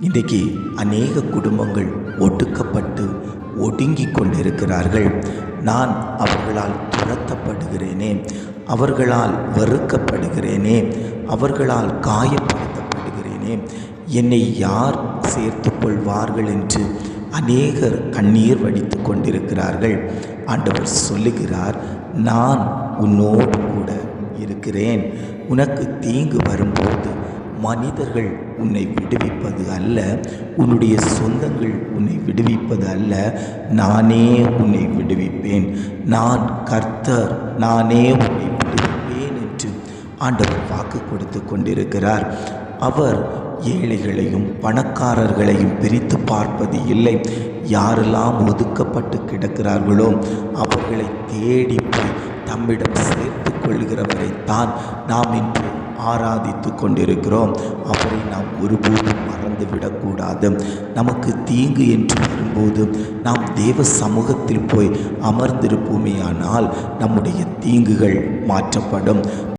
இன்றைக்கு அநேக குடும்பங்கள் ஒடுக்கப்பட்டு ஒடுங்கி கொண்டிருக்கிறார்கள். நான் அவர்களால் துரத்தப்படுகிறேனே அவர்களால் வெறுக்கப்படுகிறேனே அவர்களால் காயப்படுத்தப்படுகிறேனே என்னை யார் சேர்த்து கொள்வார்கள் என்று அநேகர் கண்ணீர் வடித்து கொண்டிருக்கிறார்கள். ஆண்டவர் சொல்லுகிறார் நான் உன்னோடு கூட இருக்கிறேன். உனக்கு தீங்கு வரும்போது மனிதர்கள் உன்னை விடுவிப்பது அல்ல உன்னுடைய சொந்தங்கள் உன்னை விடுவிப்பது அல்ல நானே உன்னை விடுவிப்பேன். நான் கர்த்தர் நானே உன்னை விடுவிப்பேன் என்று ஆண்டவர் வாக்கு கொடுத்து கொண்டிருக்கிறார். அவர் ஏழைகளையும் பணக்காரர்களையும் பிரித்து பார்ப்பது இல்லை. யாரெல்லாம் ஒதுக்கப்பட்டு கிடக்கிறார்களோ அவர்களை தேடி போய் தம்மிடம் சேர்த்து கொள்கிறவரைத்தான் நாம் இன்று ஆராதித்து கொண்டிருக்கிறோம். அவரை நாம் ஒருபோதும் மறந்துவிடக்கூடாது நமக்கு தீங்கு என்று வரும்போது நாம் தேவ சமூகத்தில் போய் அமர்ந்திருப்போமேயானால் நம்முடைய தீங்குகள் மாற்றப்படும்.